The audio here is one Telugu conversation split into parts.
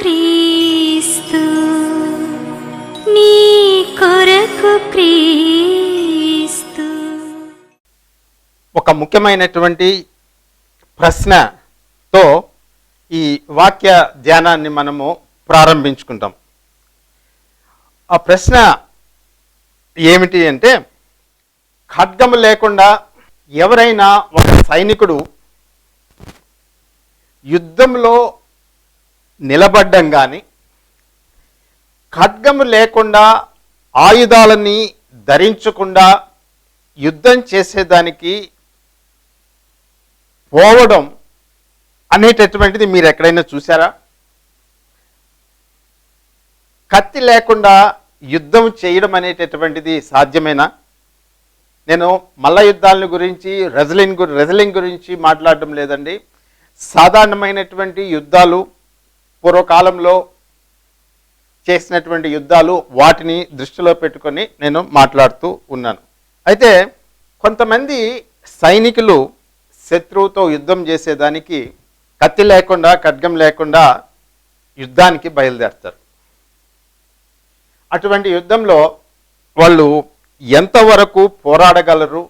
క్రీస్తు నీ కొరకు క్రీస్తు. ఒక ముఖ్యమైనటువంటి ప్రశ్నతో ఈ వాక్య ధ్యానాన్ని మనము ప్రారంభించుకుంటాం. ఆ ప్రశ్న ఏమిటి అంటే ఖడ్గము లేకుండా ఎవరైనా ఒక సైనికుడు యుద్ధంలో నిలబడ్డం కానీ ఖడ్గము లేకుండా ఆయుధాలని ధరించకుండా యుద్ధం చేసేదానికి పోవడం అనేటటువంటిది మీరు ఎక్కడైనా చూసారా కత్తి లేకుండా యుద్ధం చేయడం అనేటటువంటిది సాధ్యమేనా? నేను మల్ల యుద్ధాలను గురించి రెజలింగ్ రెజలింగ్ గురించి మాట్లాడడం లేదండి. సాధారణమైనటువంటి యుద్ధాలు పూర్వకాలంలో చేసినటువంటి యుద్ధాలు వాటిని దృష్టిలో పెట్టుకొని నేను మాట్లాడుతూ ఉన్నాను. అయితే కొంతమంది సైనికులు శత్రువుతో యుద్ధం చేసేదానికి కత్తి లేకుండా ఖడ్గం లేకుండా యుద్ధానికి బయలుదేరతారు. అటువంటి యుద్ధంలో వాళ్ళు ఎంతవరకు పోరాడగలరు?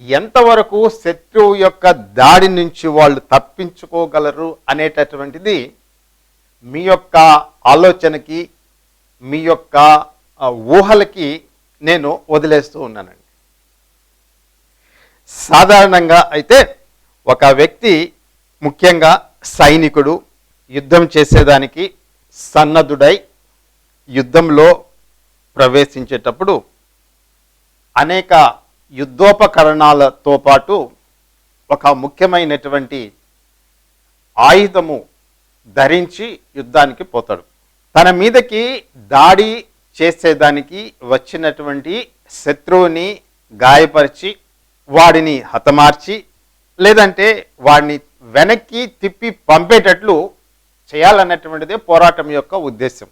ఎంతవరకు శత్రువు యొక్క దాడి నుంచి వాళ్ళు తప్పించుకోగలరు అనేటటువంటిది మీ యొక్క ఆలోచనకి మీ యొక్క ఊహలకి నేను వదిలేస్తూ ఉన్నానండి. సాధారణంగా అయితే ఒక వ్యక్తి ముఖ్యంగా సైనికుడు యుద్ధం చేసేదానికి సన్నద్ధుడై యుద్ధంలో ప్రవేశించేటప్పుడు అనేక యుద్ధోపకరణాలతో పాటు ఒక ముఖ్యమైనటువంటి ఆయుధము ధరించి యుద్ధానికి పోతాడు. తన మీదకి దాడి చేసేదానికి వచ్చినటువంటి శత్రువుని గాయపరిచి వాడిని హతమార్చి లేదంటే వాడిని వెనక్కి తిప్పి పంపేటట్లు చేయాలన్నటువంటిదే పోరాటం యొక్క ఉద్దేశం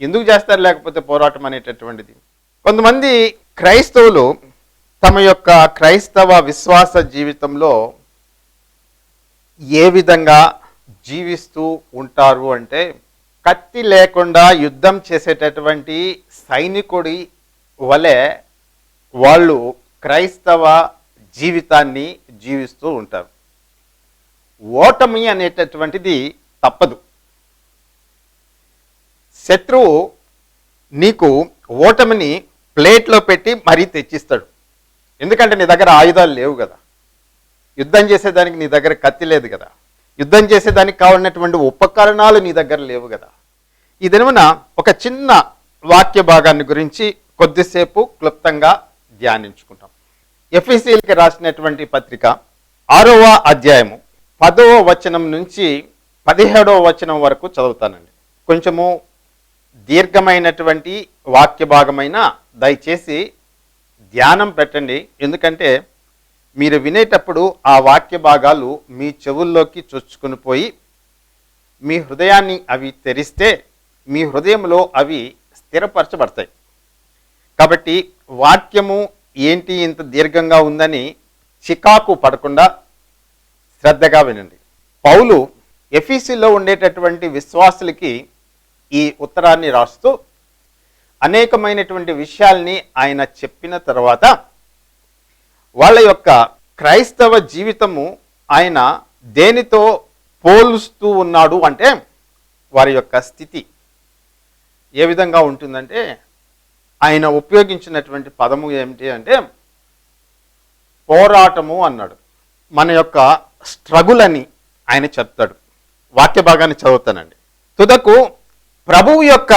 ఎందుకు చేస్తారు లేకపోతే పోరాటం అనేటటువంటిది? కొంతమంది క్రైస్తవులు తమ యొక్క క్రైస్తవ విశ్వాస జీవితంలో ఏ విధంగా జీవిస్తూ ఉంటారు అంటే కత్తి లేకుండా యుద్ధం చేసేటటువంటి సైనికుడి వలె వాళ్ళు క్రైస్తవ జీవితాన్ని జీవిస్తూ ఉంటారు. ఓటమి అనేటటువంటిది తప్పదు. శత్రువు నీకు ఓటమిని ప్లేట్లో పెట్టి మరీ తెచ్చిస్తాడు. ఎందుకంటే నీ దగ్గర ఆయుధాలు లేవు కదా. యుద్ధం చేసేదానికి నీ దగ్గర కత్తి లేదు కదా. యుద్ధం చేసేదానికి కావాలన్నటువంటి ఉపకరణాలు నీ దగ్గర లేవు కదా. ఈ దినమున ఒక చిన్న వాక్య భాగాన్ని గురించి కొద్దిసేపు క్లుప్తంగా ధ్యానించుకుంటాం. ఎఫ్ఈసీలకి రాసినటువంటి పత్రిక ఆరవ అధ్యాయము పదవ వచనం నుంచి పదిహేడవ వచనం వరకు చదువుతానండి. కొంచెము దీర్ఘమైనటువంటి వాక్య భాగమైన దయచేసి ధ్యానం పెట్టండి. ఎందుకంటే మీరు వినేటప్పుడు ఆ వాక్య భాగాలు మీ చెవుల్లోకి చొచ్చుకుని పోయి మీ హృదయాన్ని అవి తెరిస్తే మీ హృదయంలో అవి స్థిరపరచబడతాయి. కాబట్టి వాక్యము ఏంటి ఇంత దీర్ఘంగా ఉందని చికాకు పడకుండా శ్రద్ధగా వినండి. పౌలు ఎఫీసీలో ఉండేటటువంటి విశ్వాసులకి ఈ ఉత్తరాన్ని రాస్తూ అనేకమైనటువంటి విషయాల్ని ఆయన చెప్పిన తర్వాత వాళ్ళ యొక్క క్రైస్తవ జీవితము ఆయన దేనితో పోలుస్తూ ఉన్నాడు అంటే వారి యొక్క స్థితి. ఏ విధంగా ఉంటుందంటే ఆయన ఉపయోగించినటువంటి పదము ఏమిటి అంటే పోరాటము అన్నాడు. మన యొక్క స్ట్రగుల్ అని ఆయన చెప్తాడు. వాక్య భాగాన్ని చదువుతానండి. తుదకు ప్రభువు యొక్క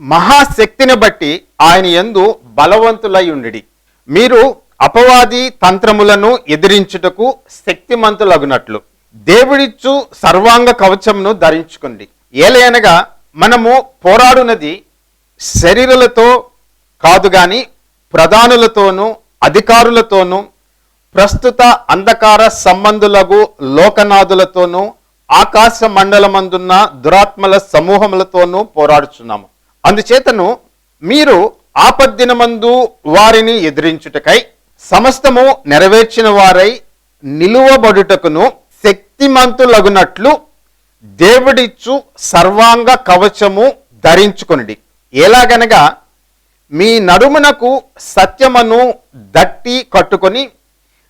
మహాశక్తిని బట్టి ఆయన ఎందు బలవంతులై ఉండి మీరు అపవాది తంత్రములను ఎదిరించుటకు శక్తిమంతులగునట్లు. దేవుడిచ్చు సర్వాంగ కవచమును ధరించుకోండి. ఏలయనగా మనము పోరాడునది శరీరులతో కాదు గాని ప్రధానులతోనూ అధికారులతోనూ ప్రస్తుత అంధకార సంబంధులకు లోకనాథులతోనూ ఆకాశ మండలమందున్న దురాత్మల సమూహములతోనూ పోరాడుచున్నాము. అందుచేతను మీరు ఆపద్దినమందు వారిని ఎదిరించుటకై సమస్తము నెరవేర్చిన వారై నిలువబడుటకును శక్తిమంతులగునట్లు దేవుడిచ్చు సర్వాంగ కవచము ధరించుకొనిడి. ఎలాగనగా మీ నడుమునకు సత్యమును దట్టి కట్టుకొని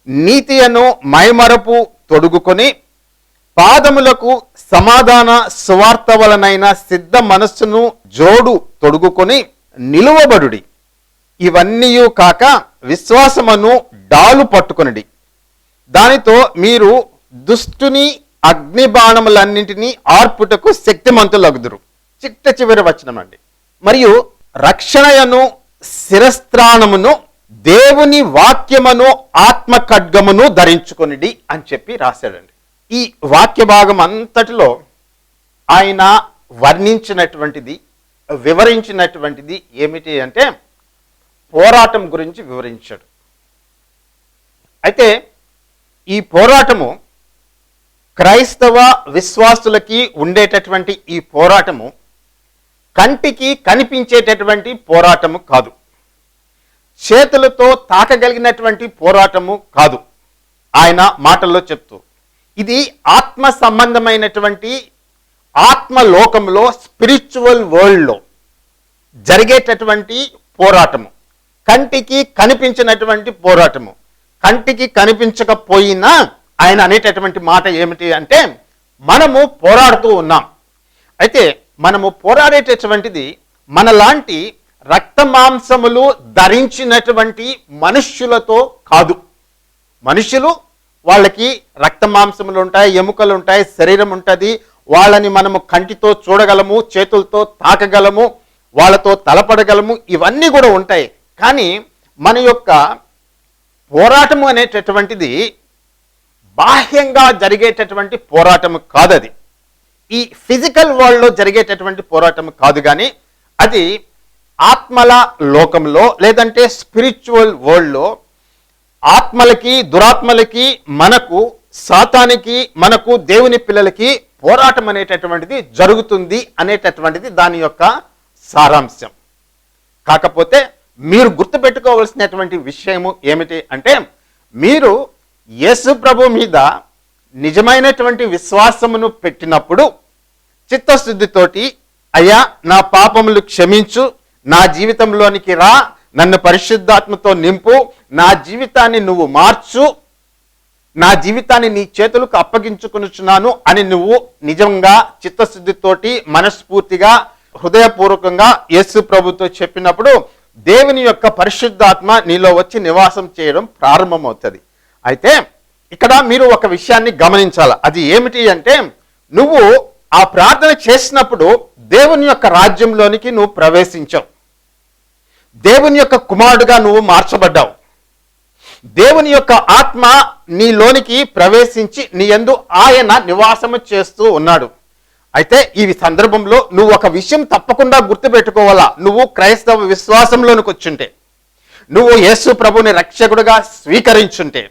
నీతియను మైమరపు తొడుగుకొని పాదములకు సమాధాన స్వార్థ వలనైన సిద్ధ మనస్సును జోడు తొడుగుకొని నిలువబడుడి. ఇవన్నీ కాక విశ్వాసమును డాలు పట్టుకొనిడి. దానితో మీరు దుష్టుని అగ్నిబాణములన్నింటినీ ఆర్పుటకు శక్తిమంతులగుదురు. చిట్ట చివరి వచనమండి. మరియు రక్షణయను శిరస్త్రాణమును దేవుని వాక్యమును ఆత్మ ఖడ్గమును ధరించుకొనిడి అని చెప్పి రాశాడండి. ఈ వాక్య భాగం అంతటిలో ఆయన వర్ణించినటువంటిది వివరించినటువంటిది ఏమిటి అంటే పోరాటం గురించి వివరించాడు. అయితే ఈ పోరాటము క్రైస్తవ విశ్వాసులకి ఉండేటటువంటి ఈ పోరాటము కంటికి కనిపించేటటువంటి పోరాటము కాదు. చేతులతో తాకగలిగినటువంటి పోరాటము కాదు. ఆయన మాటల్లో చెప్తూ ఇది ఆత్మ సంబంధమైనటువంటి ఆత్మ లోకంలో స్పిరిచువల్ వరల్డ్లో జరిగేటటువంటి పోరాటము. కంటికి కనిపించినటువంటి పోరాటము. కంటికి కనిపించకపోయినా ఆయన అనేటటువంటి మాట ఏమిటి అంటే మనము పోరాడుతూ ఉన్నాం. అయితే మనము పోరాడేటటువంటిది మనలాంటి రక్త మాంసములు ధరించినటువంటి మనుష్యులతో కాదు. మనుషులు వాళ్ళకి రక్త మాంసములు ఉంటాయి ఎముకలు ఉంటాయి శరీరం ఉంటుంది. వాళ్ళని మనము కంటితో చూడగలము చేతులతో తాకగలము వాళ్ళతో తలపడగలము ఇవన్నీ కూడా ఉంటాయి. కానీ మన యొక్క పోరాటము అనేటటువంటిది బాహ్యంగా జరిగేటటువంటి పోరాటము కాదది. ఈ ఫిజికల్ వరల్డ్లో జరిగేటటువంటి పోరాటం కాదు కానీ అది ఆత్మల లోకంలో లేదంటే స్పిరిచువల్ వరల్డ్లో ఆత్మలకి దురాత్మలకి మనకు సాతానికి మనకు దేవుని పిల్లలకి పోరాటం అనేటటువంటిది జరుగుతుంది అనేటటువంటిది దాని యొక్క సారాంశం. కాకపోతే మీరు గుర్తుపెట్టుకోవాల్సినటువంటి విషయము ఏమిటి అంటే మీరు యేసు ప్రభు మీద నిజమైనటువంటి విశ్వాసమును పెట్టినప్పుడు చిత్తశుద్ధితోటి అయ్యా నా పాపములు క్షమించు నా జీవితంలోనికి రా నన్ను పరిశుద్ధాత్మతో నింపు నా జీవితాన్ని నువ్వు మార్చు నా జీవితాన్ని నీ చేతులకు అప్పగించుకునుచున్నాను అని నువ్వు నిజంగా చిత్తశుద్ధితోటి మనస్ఫూర్తిగా హృదయపూర్వకంగా యేసు ప్రభుతో చెప్పినప్పుడు దేవుని యొక్క పరిశుద్ధాత్మ నీలో వచ్చి నివాసం చేయడం ప్రారంభమవుతుంది. అయితే ఇక్కడ మీరు ఒక విషయాన్ని గమనించాలి. అది ఏమిటి అంటే నువ్వు ఆ ప్రార్థన చేసినప్పుడు దేవుని యొక్క రాజ్యంలోనికి నువ్వు ప్రవేశించావు. దేవుని యొక్క కుమారుడుగా నువ్వు మార్చబడ్డావు. దేవుని యొక్క ఆత్మ నీలోనికి ప్రవేశించి నీ యందు ఆయన నివాసము చేస్తూ ఉన్నాడు. అయితే ఈ సందర్భంలో నువ్వు ఒక విషయం తప్పకుండా గుర్తుపెట్టుకోవాలా? నువ్వు క్రైస్తవ విశ్వాసంలోనికి వచ్చుంటే. నువ్వు యేసు ప్రభుని రక్షకుడుగా స్వీకరించుంటే.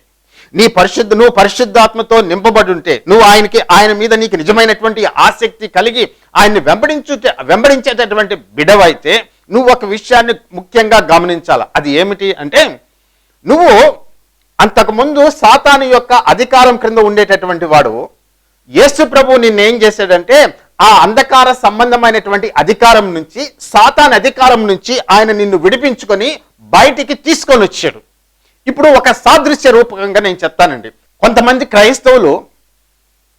నీ పరిశుద్ధ నువ్వు పరిశుద్ధాత్మతో నింపబడి ఉంటే నువ్వు ఆయనకి ఆయన మీద నీకు నిజమైనటువంటి ఆసక్తి కలిగి ఆయన్ని వెంబడించు వెంబడించేటటువంటి బిడవైతే నువ్వు ఒక విషయాన్ని ముఖ్యంగా గమనించాలి? అది ఏమిటి అంటే నువ్వు అంతకుముందు సాతాను యొక్క అధికారం క్రింద ఉండేటటువంటి వాడు యేసు ప్రభు నిన్నేం చేశాడంటే ఆ అంధకార సంబంధమైనటువంటి అధికారం నుంచి సాతాన్ అధికారం నుంచి ఆయన నిన్ను విడిపించుకొని బయటికి తీసుకొని వచ్చాడు ఇప్పుడు ఒక సాదృశ్య రూపకంగా నేను చెప్తానండి. కొంతమంది క్రైస్తవులు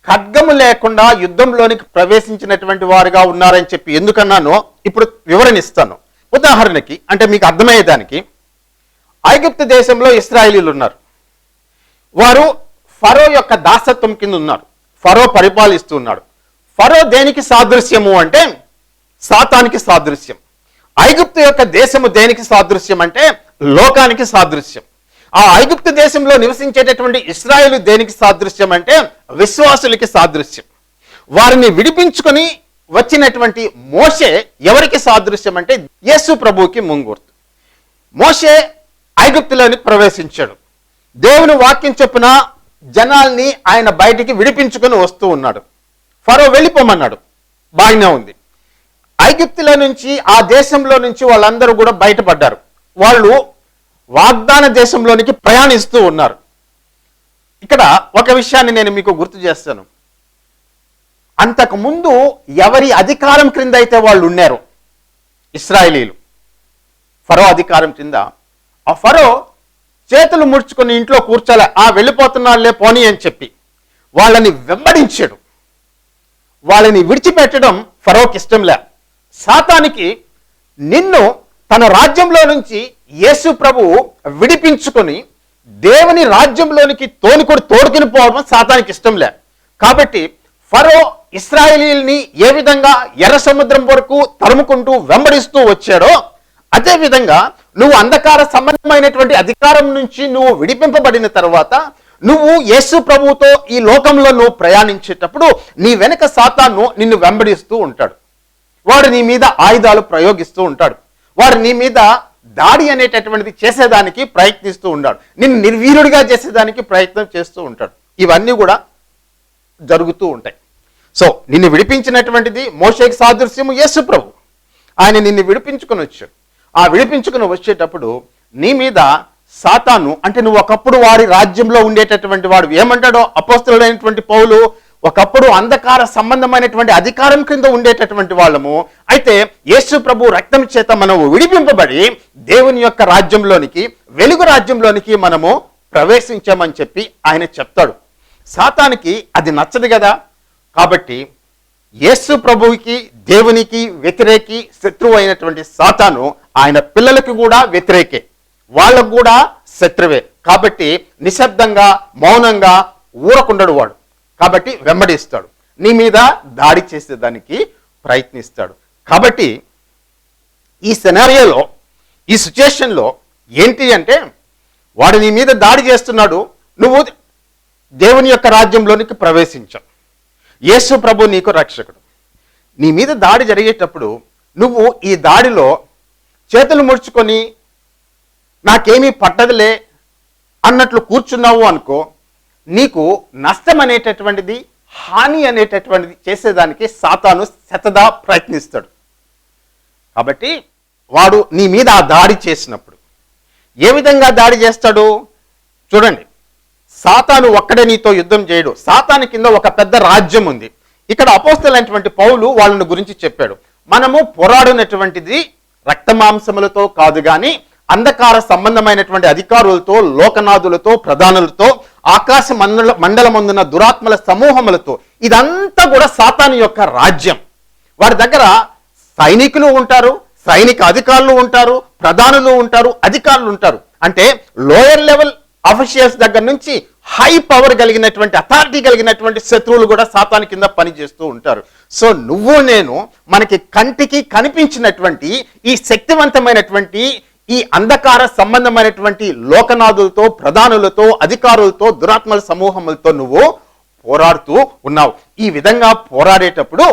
ఖడ్గము లేకుండా యుద్ధంలోనికి ప్రవేశించినటువంటి వారుగా ఉన్నారని చెప్పి ఎందుకన్నానో ఇప్పుడు వివరణ ఇస్తాను ఉదాహరణకి అంటే మీకు అర్థమయ్యేదానికి ఐగుప్తు దేశంలో ఇస్రాయిలీలు ఉన్నారు. వారు ఫరో యొక్క దాసత్వం కింద ఉన్నారు. ఫరో పరిపాలిస్తూ ఉన్నాడు. ఫరో దేనికి సాదృశ్యము అంటే సాతానికి సాదృశ్యం. ఐగుప్తు యొక్క దేశము దేనికి సాదృశ్యం అంటే లోకానికి సాదృశ్యం. ఆ ఐగుప్తు దేశంలో నివసించేటటువంటి ఇస్రాయేల్ దేనికి సాదృశ్యం అంటే విశ్వాసులకి సాదృశ్యం. వారిని విడిపించుకొని వచ్చినటువంటి మోషే ఎవరికి సాదృశ్యం అంటే యేసు ప్రభువుకి ముంగుర్తు. మోషే ఐగుప్తులోని ప్రవేశించాడు. దేవుని వాక్యం చొప్పున జనాల్ని ఆయన బయటికి విడిపించుకొని వస్తూ ఉన్నాడు. ఫరో వెళ్ళిపోమన్నాడు. బాగానే ఉంది. ఐగుప్తుల నుంచి ఆ దేశంలో నుంచి వాళ్ళందరూ కూడా బయటపడ్డారు. వాళ్ళు వాగ్దాన దేశంలోనికి ప్రయాణిస్తూ ఉన్నారు. ఇక్కడ ఒక విషయాన్ని నేను మీకు గుర్తు చేస్తాను. అంతకుముందు ఎవరి అధికారం క్రింద అయితే వాళ్ళు ఉన్నారు? ఇస్రాయేలీలు. ఫరో అధికారం కింద ఆ ఫరో చేతులు ముడుచుకొని ఇంట్లో కూర్చోలే ఆ వెళ్ళిపోతున్నాళ్ళే పోనీ అని చెప్పి వాళ్ళని వెంబడించాడు. వాళ్ళని విడిచిపెట్టడం ఫరోకి ఇష్టంలే సాతానికి నిన్ను తన రాజ్యంలో నుంచి యేసు ప్రభువు విడిపించుకొని దేవుని రాజ్యంలోనికి తోనికొడి తోడుకుని పోవడం సాతానికి ఇష్టం లే. కాబట్టి ఫరో ఇస్రాయేలీల్ని ఏ విధంగా ఎర్ర సముద్రం వరకు తరుముకుంటూ వెంబడిస్తూ వచ్చాడో అదే విధంగా నువ్వు అంధకార సంబంధమైనటువంటి అధికారం నుంచి నువ్వు విడిపింపబడిన తర్వాత నువ్వు యేసు ప్రభువుతో ఈ లోకంలో నువ్వు ప్రయాణించేటప్పుడు నీ వెనక సాతాను నిన్ను వెంబడిస్తూ ఉంటాడు. వాడు నీ మీద ఆయుధాలు ప్రయోగిస్తూ ఉంటాడు. వాడు నీ మీద దాడి అనేటటువంటిది చేసేదానికి ప్రయత్నిస్తూ ఉంటాడు నిన్ను నిర్వీరుడిగా చేసేదానికి ప్రయత్నం చేస్తూ ఉంటాడు. ఇవన్నీ కూడా జరుగుతూ ఉంటాయి. సో నిన్ను విడిపించినటువంటిది మోషేకి సాదృశ్యము యేసు ప్రభు. ఆయన నిన్ను విడిపించుకుని వచ్చాడు. ఆ విడిపించుకుని వచ్చేటప్పుడు నీ మీద సాతాను అంటే నువ్వు ఒకప్పుడు వారి రాజ్యంలో ఉండేటటువంటి వాడు ఏమంటాడో అపోస్తులైనటువంటి పౌలు ఒకప్పుడు అంధకార సంబంధమైనటువంటి అధికారం క్రింద ఉండేటటువంటి వాళ్ళము. అయితే యేసు ప్రభు రక్తం చేత మనము విడిపింపబడి దేవుని యొక్క రాజ్యంలోనికి వెలుగు రాజ్యంలోనికి మనము ప్రవేశించామని చెప్పి ఆయన చెప్తాడు. సాతానికి అది నచ్చదు కదా? కాబట్టి యేసు ప్రభువుకి దేవునికి వ్యతిరేకి శత్రువు అయినటువంటి సాతాను ఆయన పిల్లలకు కూడా వ్యతిరేకే. వాళ్ళకు కూడా శత్రువే. కాబట్టి నిశ్శబ్దంగా మౌనంగా ఊరకుండడు వాడు. కాబట్టి వెంబడిస్తాడు. నీ మీద దాడి చేసేదానికి ప్రయత్నిస్తాడు. కాబట్టి ఈ సెనారియోలో ఈ సిచ్యుయేషన్లో ఏంటి అంటే వాడు నీ మీద దాడి చేస్తున్నాడు నువ్వు దేవుని యొక్క రాజ్యంలోనికి ప్రవేశించావు. యేసు ప్రభు నీకు రక్షకుడు. నీ మీద దాడి జరిగేటప్పుడు నువ్వు ఈ దాడిలో చేతులు ముడుచుకొని నాకేమీ పట్టదులే అన్నట్లు కూర్చున్నావు అనుకో నీకు నష్టం అనేటటువంటిది హాని అనేటటువంటిది చేసేదానికి సాతాను శతదా ప్రయత్నిస్తాడు. కాబట్టి వాడు నీ మీద ఆ దాడి చేసినప్పుడు ఏ విధంగా దాడి చేస్తాడు? చూడండి. సాతాను ఒక్కడే నీతో యుద్ధం చేయడు. సాతాను కింద ఒక పెద్ద రాజ్యం ఉంది. ఇక్కడ అపోస్తలైనటువంటి పౌలు వాళ్ళని గురించి చెప్పాడు. మనము పోరాడినటువంటిది రక్తమాంసములతో కాదు కానీ అంధకార సంబంధమైనటువంటి అధికారులతో లోకనాథులతో ప్రధానులతో ఆకాశ మండల మండలమందున్న దురాత్మల సమూహములతో ఇదంతా కూడా సాతాను యొక్క రాజ్యం. వారి దగ్గర సైనికులు ఉంటారు సైనిక అధికారులు ఉంటారు ప్రధానులు ఉంటారు అధికారులు ఉంటారు. అంటే లోయర్ లెవెల్ అఫీషియల్స్ దగ్గర నుంచి హై పవర్ కలిగినటువంటి అథారిటీ కలిగినటువంటి శత్రువులు కూడా సాతాను కింద పనిచేస్తూ ఉంటారు. సో నువ్వు నేను మనకి కంటికి కనిపించినటువంటి ఈ శక్తివంతమైనటువంటి ఈ అంధకార సంబంధమైనటువంటి లోకనాథులతో ప్రధానులతో అధికారులతో దురాత్మల సమూహములతో నువ్వు పోరాడుతూ ఉన్నావు. ఈ విధంగా పోరాడేటప్పుడు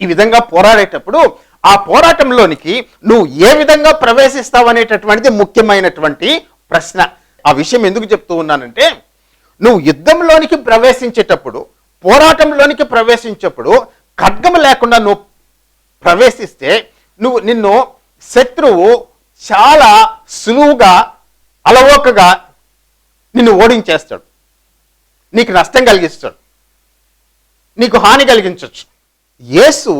ఈ విధంగా పోరాడేటప్పుడు ఆ పోరాటంలోనికి నువ్వు ఏ విధంగా ప్రవేశిస్తావు అనేటటువంటిది ముఖ్యమైనటువంటి ప్రశ్న. ఆ విషయం ఎందుకు చెప్తూ ఉన్నానంటే నువ్వు యుద్ధంలోనికి ప్రవేశించేటప్పుడు పోరాటంలోనికి ప్రవేశించేటప్పుడు ఖడ్గం లేకుండా నువ్వు ప్రవేశిస్తే నువ్వు నిన్ను శత్రువు చాలా సులువుగా అలవోకగా నిన్ను ఓడించేస్తాడు. నీకు నష్టం కలిగిస్తాడు. నీకు హాని కలిగించవచ్చు యేసు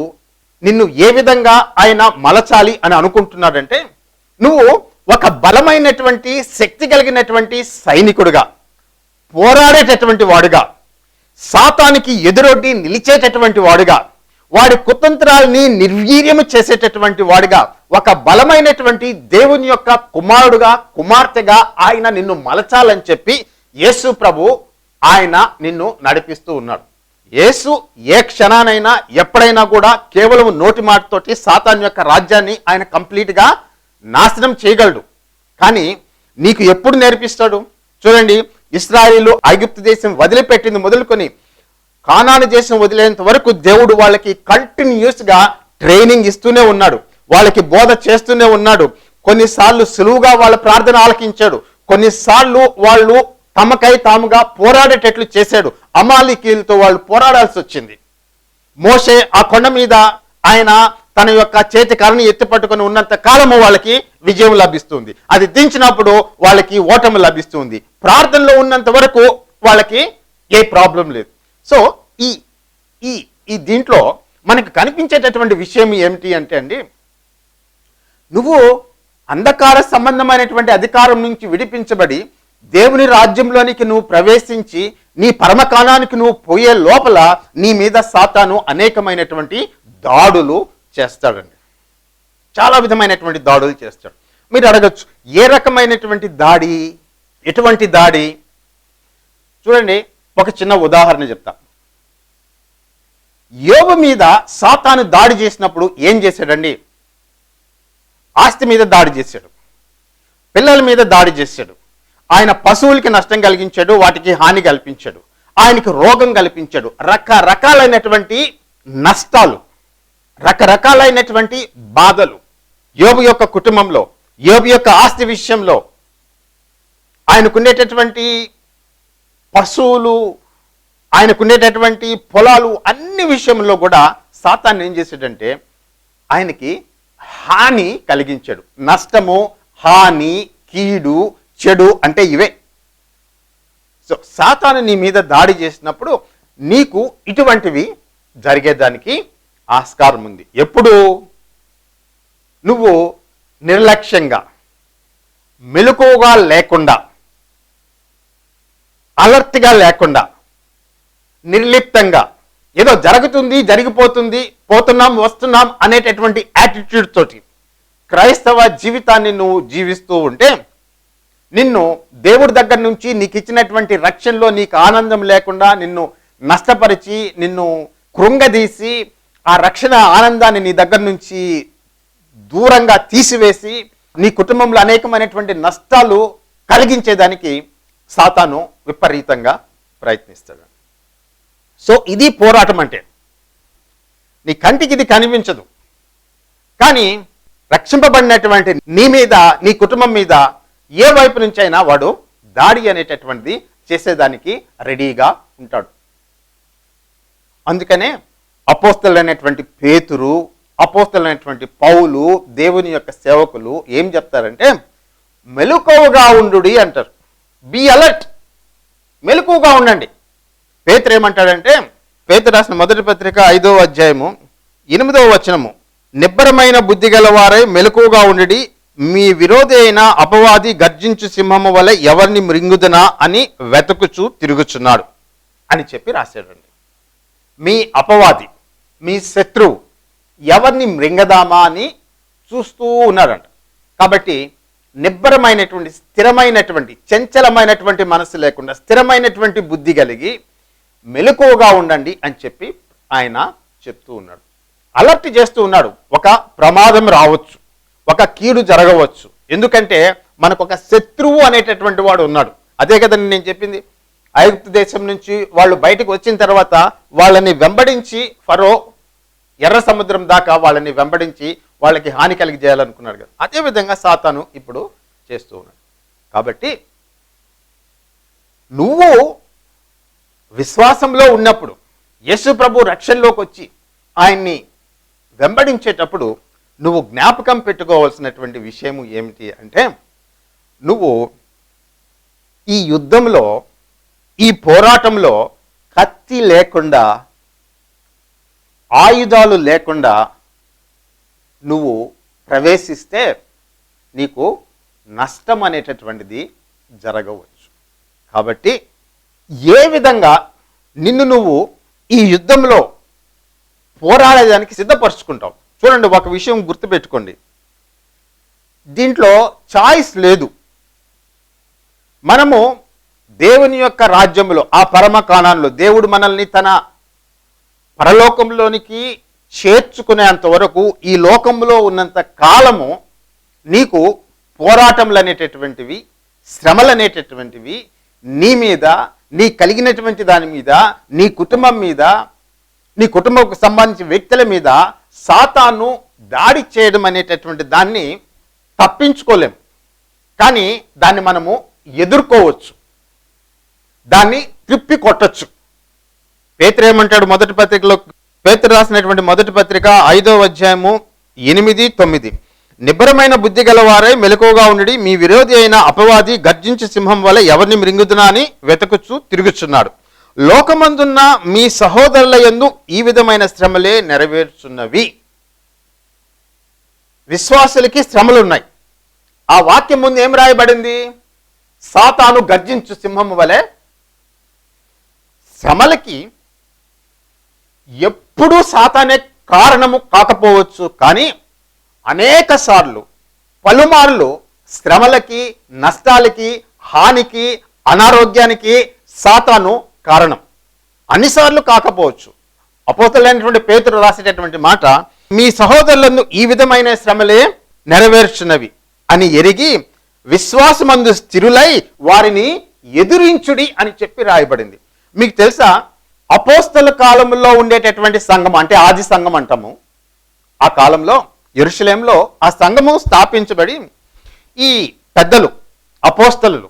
నిన్ను ఏ విధంగా ఆయన మలచాలి అని అనుకుంటున్నాడంటే నువ్వు ఒక బలమైనటువంటి శక్తి కలిగినటువంటి సైనికుడుగా పోరాడేటటువంటి వాడుగా సాతానికి ఎదురొడ్డి నిలిచేటటువంటి వాడుగా వాడి కుతంత్రాల్ని నిర్వీర్యము చేసేటటువంటి వాడుగా ఒక బలమైనటువంటి దేవుని యొక్క కుమారుడుగా కుమార్తెగా ఆయన నిన్ను మలచాలని చెప్పి యేసు ప్రభు ఆయన నిన్ను నడిపిస్తూ ఉన్నాడు. యేసు ఏ క్షణానైనా ఎప్పుడైనా కూడా కేవలం నోటి మాటతోటి సాతాన్ యొక్క రాజ్యాన్ని ఆయన కంప్లీట్గా నాశనం చేయగలడు. కానీ నీకు ఎప్పుడు నేర్పిస్తాడు? చూడండి ఇస్రాయిలు ఐగుప్తు దేశం వదిలిపెట్టింది మొదలుకొని కానాను దేశం వదిలేంత వరకు దేవుడు వాళ్ళకి కంటిన్యూస్గా ట్రైనింగ్ ఇస్తూనే ఉన్నాడు. వాళ్ళకి బోధ చేస్తూనే ఉన్నాడు. కొన్నిసార్లు సులువుగా వాళ్ళ ప్రార్థన ఆలకించాడు. కొన్నిసార్లు వాళ్ళు తమకై తాముగా పోరాడేటట్లు చేశాడు. అమాలికీలతో వాళ్ళు పోరాడాల్సి వచ్చింది. మోషే ఆ కొండ మీద ఆయన తన యొక్క చేతి కర్రని ఎత్తిపట్టుకుని ఉన్నంత కాలము వాళ్ళకి విజయం లభిస్తుంది. అది దించినప్పుడు వాళ్ళకి ఓటమి లభిస్తుంది. ప్రార్థనలో ఉన్నంత వరకు వాళ్ళకి ఏ ప్రాబ్లం లేదు. సో ఈ ఈ ఈ దీంట్లో మనకు కనిపించేటటువంటి విషయం ఏమిటి అంటే అండి నువ్వు అంధకార సంబంధమైనటువంటి అధికారం నుంచి విడిపించబడి దేవుని రాజ్యంలోనికి నువ్వు ప్రవేశించి నీ పరమకాలానికి నువ్వు పోయే లోపల నీ మీద సాతాను అనేకమైనటువంటి దాడులు చేస్తాడండి. చాలా విధమైనటువంటి దాడులు చేస్తాడు. మీరు అడగచ్చు ఏ రకమైనటువంటి దాడి ఎటువంటి దాడి? చూడండి ఒక చిన్న ఉదాహరణ చెప్తా. యోగు మీద సాతాను దాడి చేసినప్పుడు ఏం చేశాడండి? ఆస్తి మీద దాడి చేశాడు. పిల్లల మీద దాడి చేశాడు. ఆయన పశువులకి నష్టం కలిగించాడు వాటికి హాని కల్పించాడు. ఆయనకి రోగం కల్పించాడు. రకరకాలైనటువంటి నష్టాలు రకరకాలైనటువంటి బాధలు యోబు యొక్క కుటుంబంలో యోబు యొక్క ఆస్తి విషయంలో ఆయనకుండేటటువంటి పశువులు ఆయనకుండేటటువంటి పొలాలు అన్ని విషయంలో కూడా సాతాన్ని ఏం చేశాడంటే ఆయనకి హాని కలిగించాడు. నష్టము హాని కీడు చెడు అంటే ఇవే. సో సాతాను నీ మీద దాడి చేసినప్పుడు నీకు ఇటువంటివి జరిగేదానికి ఆస్కారం ఉంది. ఎప్పుడు? నువ్వు నిర్లక్ష్యంగా మెలకువగా లేకుండా అలర్ట్గా లేకుండా నిర్లిప్తంగా ఏదో జరుగుతుంది జరిగిపోతుంది పోతున్నాం వస్తున్నాం అనేటటువంటి యాటిట్యూడ్ తోటి క్రైస్తవ జీవితాన్ని నువ్వు జీవిస్తూ ఉంటే నిన్ను దేవుడి దగ్గర నుంచి నీకు ఇచ్చినటువంటి రక్షణలో నీకు ఆనందం లేకుండా నిన్ను నష్టపరిచి నిన్ను కృంగదీసి ఆ రక్షణ ఆనందాన్ని నీ దగ్గర నుంచి దూరంగా తీసివేసి నీ కుటుంబంలో అనేకమైనటువంటి నష్టాలు కలిగించేదానికి సాతాను విపరీతంగా ప్రయత్నిస్తాడు. సో ఇది పోరాటం అంటే. నీ కంటికి ఇది కనిపించదు. కానీ రక్షింపబడినటువంటి నీ మీద నీ కుటుంబం మీద ఏ వైపు నుంచి అయినా వాడు దాడి అనేటటువంటిది చేసేదానికి రెడీగా ఉంటాడు. అందుకనే అపోస్తలైనటువంటి పేతురు అపోస్తలైనటువంటి పౌలు దేవుని యొక్క సేవకులు ఏం చెప్తారంటే మెలకువగా ఉండు అంటారు. Be alert. మెలకువగా ఉండండి. పేతురు ఏమంటాడంటే పేద రాసిన మొదటి పత్రిక ఐదో అధ్యాయము ఎనిమిదవ వచనము. నిబ్బరమైన బుద్ధి గలవారై మెలకువగా ఉండి మీ విరోధి అయిన అపవాది గర్జించు సింహము వలె ఎవరిని మృంగుదనా అని వెతుకుచూ తిరుగుచున్నాడు అని చెప్పి రాశాడండి. మీ అపవాది మీ శత్రువు ఎవరిని మృంగదామా అని చూస్తూ ఉన్నాడంట. కాబట్టి నిబ్బరమైనటువంటి స్థిరమైనటువంటి చంచలమైనటువంటి మనసు లేకుండా స్థిరమైనటువంటి బుద్ధి కలిగి మెలకువగా ఉండండి అని చెప్పి ఆయన చెప్తూ ఉన్నాడు. అలర్ట్ చేస్తూ ఉన్నాడు. ఒక ప్రమాదం రావచ్చు. ఒక కీడు జరగవచ్చు. ఎందుకంటే మనకు ఒక శత్రువు అనేటటువంటి వాడు ఉన్నాడు. అదే కదండి నేను చెప్పింది. ఐగుప్తు దేశం నుంచి వాళ్ళు బయటకు వచ్చిన తర్వాత వాళ్ళని వెంబడించి ఫరో ఎర్ర సముద్రం దాకా వాళ్ళని వెంబడించి వాళ్ళకి హాని కలిగి చేయాలనుకున్నాడు కదా. అదేవిధంగా సాతాను ఇప్పుడు చేస్తూ ఉన్నాడు. కాబట్టి నువ్వు విశ్వాసంలో ఉన్నప్పుడు యేసు ప్రభు రక్షణలోకి వచ్చి ఆయన్ని వెంబడించేటప్పుడు నువ్వు జ్ఞాపకం పెట్టుకోవాల్సినటువంటి విషయం ఏమిటి అంటే నువ్వు ఈ యుద్ధంలో ఈ పోరాటంలో కత్తి లేకుండా ఆయుధాలు లేకుండా నువ్వు ప్రవేశిస్తే నీకు నష్టం అనేటటువంటిది జరగవచ్చు. కాబట్టి ఏ విధంగా నిన్ను నువ్వు ఈ యుద్ధంలో పోరాడేదానికి సిద్ధపరచుకుంటావు? చూడండి ఒక విషయం గుర్తుపెట్టుకోండి. దీంట్లో చాయిస్ లేదు. మనము దేవుని యొక్క రాజ్యంలో ఆ పరమ కాణాల్లో దేవుడు మనల్ని తన పరలోకంలోనికి చేర్చుకునేంత వరకు ఈ లోకంలో ఉన్నంత కాలము నీకు పోరాటములు అనేటటువంటివి శ్రమలు అనేటటువంటివి నీ మీద నీ కలిగినటువంటి దాని మీద నీ కుటుంబం మీద నీ కుటుంబంకు సంబంధించిన వ్యక్తుల మీద సాతాను దాడి చేయడం అనేటటువంటి దాన్ని తప్పించుకోలేం. కానీ దాన్ని మనము ఎదుర్కోవచ్చు. దాన్ని త్రిప్పి కొట్టచ్చు. పేతురు ఏమంటాడు మొదటి పత్రికలో పేతురు రాసినటువంటి మొదటి పత్రిక ఐదో అధ్యాయము ఎనిమిది తొమ్మిది. నిబ్బరమైన బుద్ధి గలవారై మెలకువగా ఉండి మీ విరోధి అయిన అపవాది గర్జించి సింహం వల్ల ఎవరిని మృంగుతున్నా అని వెతకుచు తిరుగుచున్నాడు. లోకమందున్న మీ సహోదరుల యందు ఈ విధమైన శ్రమలే నెరవేర్చున్నవి. విశ్వాసులకి శ్రమలు ఉన్నాయి ఆ వాక్యం ముందు ఏం రాయబడింది? సాతాను గర్జించు సింహము వలె శ్రమలకి ఎప్పుడూ సాతానే కారణము కాకపోవచ్చు కానీ అనేక సార్లు పలుమార్లు శ్రమలకి నష్టాలకి హానికి అనారోగ్యానికి సాతాను కారణం. అన్నిసార్లు కాకపోవచ్చు. అపోతలైనటువంటి పేతులు రాసేటటువంటి మాట మీ సహోదరులను ఈ విధమైన శ్రమలే నెరవేర్చున్నవి అని ఎరిగి విశ్వాసమందు స్థిరులై వారిని ఎదురించుడి అని చెప్పి రాయబడింది. మీకు తెలుసా? అపోస్తల కాలంలో ఉండేటటువంటి సంఘం అంటే ఆది సంఘం అంటాము. ఆ కాలంలో ఎరుషలేంలో ఆ సంఘము స్థాపించబడి ఈ పెద్దలు అపోస్తలు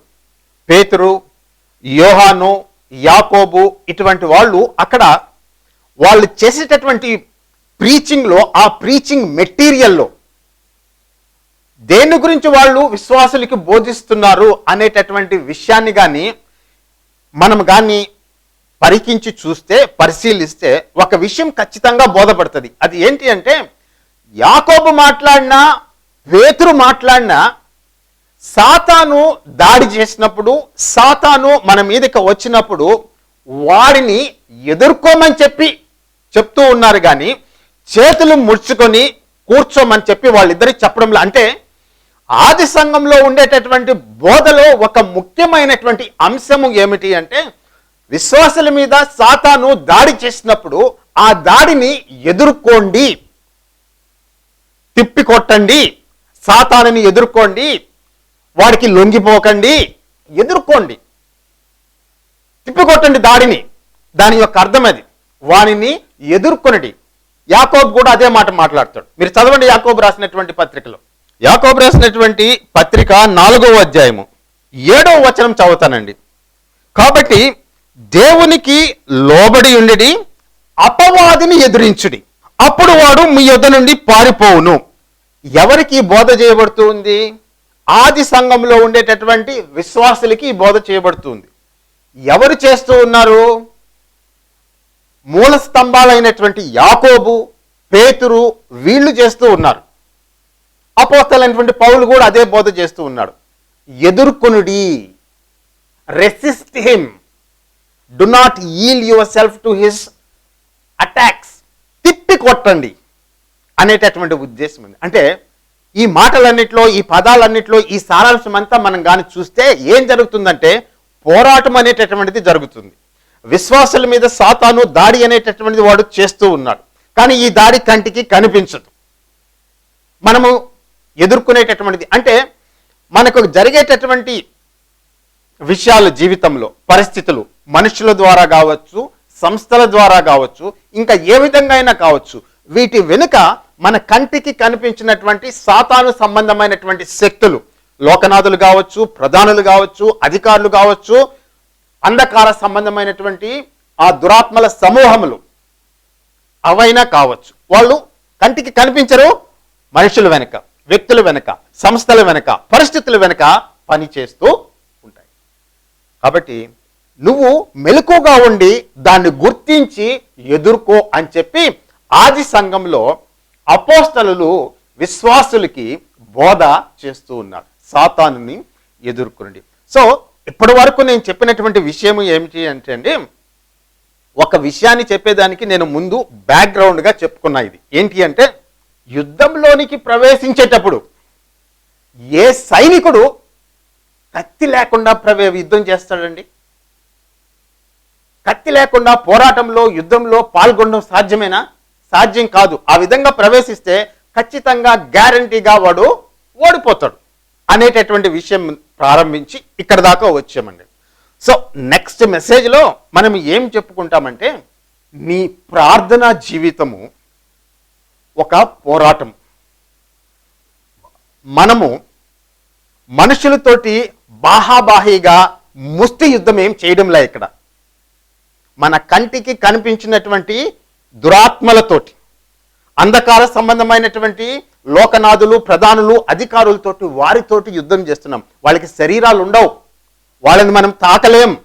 పేతురు యోహాను యాకోబు ఇటువంటి వాళ్ళు అక్కడ వాళ్ళు చేసేటటువంటి ప్రీచింగ్లో ఆ ప్రీచింగ్ మెటీరియల్లో దేని గురించి వాళ్ళు విశ్వాసులకి బోధిస్తున్నారు అనేటటువంటి విషయాన్ని కానీ మనం కానీ పరికించి చూస్తే పరిశీలిస్తే ఒక విషయం ఖచ్చితంగా బోధపడుతుంది. అది ఏంటి అంటే యాకోబు మాట్లాడినా పేతురు మాట్లాడినా సాతాను దాడి చేసినప్పుడు సాతాను మన మీదకి వచ్చినప్పుడు వాడిని ఎదుర్కోమని చెప్పి చెప్తూ ఉన్నారు కానీ చేతులు ముడుచుకొని కూర్చోమని చెప్పి వాళ్ళిద్దరికి చెప్పడంలో అంటే ఆది సంఘంలో ఉండేటటువంటి బోధలో ఒక ముఖ్యమైనటువంటి అంశము ఏమిటి అంటే విశ్వాసుల మీద సాతాను దాడి చేసినప్పుడు ఆ దాడిని ఎదుర్కోండి. తిప్పి కొట్టండి సాతానని ఎదుర్కోండి. వాడికి లొంగిపోకండి. ఎదుర్కోండి. తిప్పికొట్టండి దాడిని. దాని యొక్క అర్థం అది. వానిని ఎదుర్కొనడి. యాకోబు కూడా అదే మాట మాట్లాడతాడు. మీరు చదవండి యాకోబు రాసినటువంటి పత్రికలో. యాకోబు రాసినటువంటి పత్రిక నాలుగవ అధ్యాయము. ఏడవ వచనం చదువుతానండి. కాబట్టి దేవునికి లోబడి ఉండడి అపవాదిని ఎదురించుడి. అప్పుడు వాడు మీ యొద్ద నుండి పారిపోవును. ఎవరికి బోధ చేయబడుతుంది? ఆది సంఘంలో ఉండేటటువంటి విశ్వాసులకి బోధ చేయబడుతుంది. ఎవరు చేస్తూ ఉన్నారు? మూల స్తంభాలైనటువంటి యాకోబు పేతురు వీళ్ళు చేస్తూ ఉన్నారు. అపోస్తలైనటువంటి పౌలు కూడా అదే బోధ చేస్తూ ఉన్నాడు. ఎదుర్కొనుడి resist him do not yield your self to his attacks తిప్పి కొట్టండి. అనేటటువంటి ఉద్దేశం ఉంది. అంటే ఈ మాటలన్నిట్లో ఈ పదాలన్నిట్లో ఈ సారాంశం అంతా మనం కానీ చూస్తే ఏం జరుగుతుందంటే పోరాటం అనేటటువంటిది జరుగుతుంది. విశ్వాసుల మీద సాతాను దాడి అనేటటువంటిది వాడు చేస్తూ ఉన్నాడు. కానీ ఈ దాడి కంటికి కనిపించదు. మనము ఎదుర్కొనేటటువంటిది అంటే మనకు జరిగేటటువంటి విషయాలు జీవితంలో పరిస్థితులు మనుషుల ద్వారా కావచ్చు సంస్థల ద్వారా కావచ్చు ఇంకా ఏ విధంగా అయినా కావచ్చు వీటి వెనుక మన కంటికి కనిపించినటువంటి సాతాను సంబంధమైనటువంటి శక్తులు. లోకనాథులు కావచ్చు ప్రధానులు కావచ్చు అధికారులు కావచ్చు అంధకార సంబంధమైనటువంటి ఆ దురాత్మల సమూహములు అవైనా కావచ్చు. వాళ్ళు కంటికి కనిపించరు మనుషుల వెనుక వ్యక్తుల వెనుక సంస్థల వెనుక పరిస్థితుల వెనుక పని చేస్తూ ఉంటాయి. కాబట్టి నువ్వు మెలకుగా ఉండి దాన్ని గుర్తించి ఎదుర్కో అని చెప్పి ఆది సంఘంలో అపోస్తలు విశ్వాసులకి బోధ చేస్తూ ఉన్నారు. సాతానుని ఎదుర్కొనండి. సో ఇప్పటి వరకు నేను చెప్పినటువంటి విషయం ఏమిటి అంటే అండి ఒక విషయాన్ని చెప్పేదానికి నేను ముందు బ్యాక్గ్రౌండ్గా చెప్పుకున్నా ఇది. ఏంటి అంటే యుద్ధంలోనికి ప్రవేశించేటప్పుడు ఏ సైనికుడు కత్తి లేకుండా ప్రవే యుద్ధం చేస్తాడండి? కత్తి లేకుండా పోరాటంలో యుద్ధంలో పాల్గొనడం సాధ్యమేనా? సాధ్యం కాదు. ఆ విధంగా ప్రవేశిస్తే ఖచ్చితంగా గ్యారంటీగా వాడు ఓడిపోతాడు అనేటటువంటి విషయం ప్రారంభించి ఇక్కడ దాకా వచ్చామండి. సో నెక్స్ట్ మెసేజ్లో మనం ఏం చెప్పుకుంటామంటే నీ ప్రార్థనా జీవితము ఒక పోరాటం. మనము మనుషులతోటి బాహాబాహిగా ముష్టి యుద్ధం ఏం చేయడంలే ఇక్కడ. మన కంటికి కనిపించినటువంటి దురాత్మలతోటి అంధకార సంబంధమైనటువంటి లోకనాథులు ప్రధానులు అధికారులతోటి వారితోటి యుద్ధం చేస్తున్నాం. వాళ్ళకి శరీరాలు ఉండవు. వాళ్ళని మనం తాకలేం.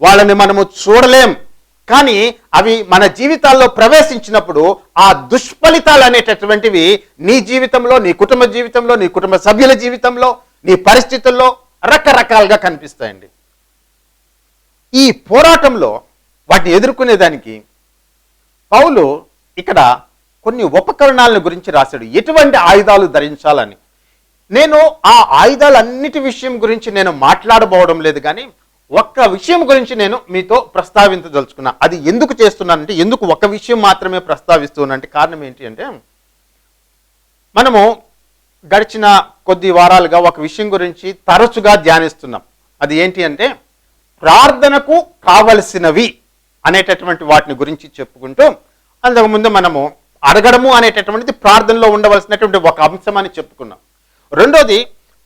వాళ్ళని మనము చూడలేం. కానీ అవి మన జీవితాల్లో ప్రవేశించినప్పుడు ఆ దుష్ఫలితాలు అనేటటువంటివి నీ జీవితంలో నీ కుటుంబ జీవితంలో నీ కుటుంబ సభ్యుల జీవితంలో నీ పరిస్థితుల్లో రకరకాలుగా కనిపిస్తాయండి. ఈ పోరాటంలో వాటిని ఎదుర్కొనేదానికి పౌలు ఇక్కడ కొన్ని ఉపకరణాలను గురించి రాశాడు. ఎటువంటి ఆయుధాలు ధరించాలని? నేను ఆ ఆయుధాలన్నిటి విషయం గురించి నేను మాట్లాడబోవడం లేదు కానీ ఒక్క విషయం గురించి నేను మీతో ప్రస్తావించదలుచుకున్నా. అది ఎందుకు చేస్తున్నానంటే ఎందుకు ఒక విషయం మాత్రమే ప్రస్తావిస్తున్నానంటే కారణం ఏంటి అంటే మనము గడిచిన కొద్ది వారాలుగా ఒక విషయం గురించి తరచుగా ధ్యానిస్తున్నాం. అది ఏంటి అంటే ప్రార్థనకు కావలసినవి అనేటటువంటి వాటిని గురించి చెప్పుకుంటూ అంతకుముందు మనము అడగడము అనేటటువంటిది ప్రార్థనలో ఉండవలసినటువంటి ఒక అంశం అని చెప్పుకున్నాం. రెండోది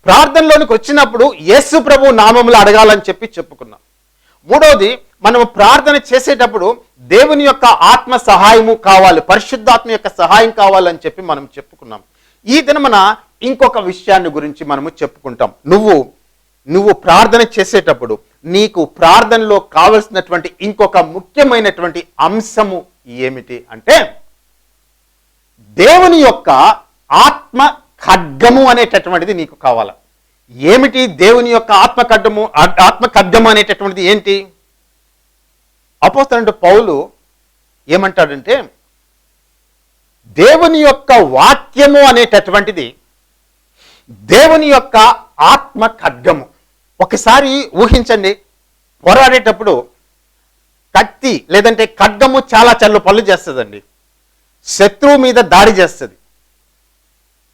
ప్రార్థనలోనికి వచ్చినప్పుడు యేసు ప్రభు నామములు అడగాలని చెప్పి చెప్పుకున్నాం. మూడోది మనము ప్రార్థన చేసేటప్పుడు దేవుని యొక్క ఆత్మ సహాయము కావాలి పరిశుద్ధాత్మ యొక్క సహాయం కావాలని చెప్పి మనం చెప్పుకున్నాం. ఈ దినమన ఇంకొక విషయాన్ని గురించి మనము చెప్పుకుంటాం. నువ్వు నువ్వు ప్రార్థన చేసేటప్పుడు నీకు ప్రార్థనలో కావలసినటువంటి ఇంకొక ముఖ్యమైనటువంటి అంశము ఏమిటి అంటే దేవుని యొక్క ఆత్మ ఖడ్గము అనేటటువంటిది నీకు కావాల. ఏమిటి దేవుని యొక్క ఆత్మ ఖడ్గము ఆత్మ ఖడ్గము అనేటటువంటిది ఏంటి? అపోస్తలుడు పౌలు ఏమంటాడంటే దేవుని యొక్క వాక్యము అనేటటువంటిది దేవుని యొక్క ఆత్మ ఖడ్గము. ఒకసారి ఊహించండి పోరాడేటప్పుడు కత్తి లేదంటే ఖడ్గము చాలా చల్లు పళ్ళు చేస్తుందండి. శత్రువు మీద దాడి చేస్తుంది.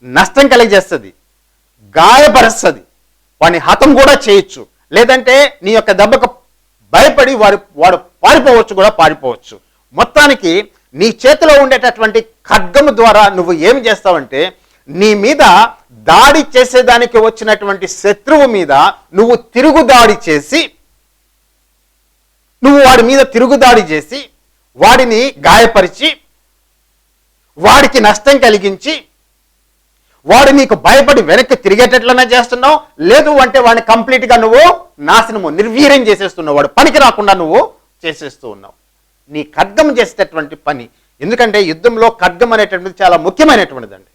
నష్టం కలిగజేస్తుంది గాయపరుస్తుంది. వాడిని హతం కూడా చేయొచ్చు. లేదంటే నీ యొక్క దెబ్బకు భయపడి వాడు వాడు పారిపోవచ్చు కూడా పారిపోవచ్చు. మొత్తానికి నీ చేతిలో ఉండేటటువంటి ఖడ్గము ద్వారా నువ్వు ఏం చేస్తావంటే నీ మీద దాడి చేసేదానికి వచ్చినటువంటి శత్రువు మీద నువ్వు తిరుగుదాడి చేసి నువ్వు వాడి మీద తిరుగుదాడి చేసి వాడిని గాయపరిచి వాడికి నష్టం కలిగించి వాడు నీకు భయపడి వెనక్కి తిరిగేటట్లనే చేస్తున్నావు. లేదు అంటే వాడిని కంప్లీట్గా నువ్వు నాశనము నిర్వీర్యం చేసేస్తున్నావు. వాడు పనికి రాకుండా నువ్వు చేసేస్తూ ఉన్నావు. నీ ఖడ్గం చేసేటటువంటి పని. ఎందుకంటే యుద్ధంలో ఖడ్గం అనేటువంటిది చాలా ముఖ్యమైనటువంటిదండి.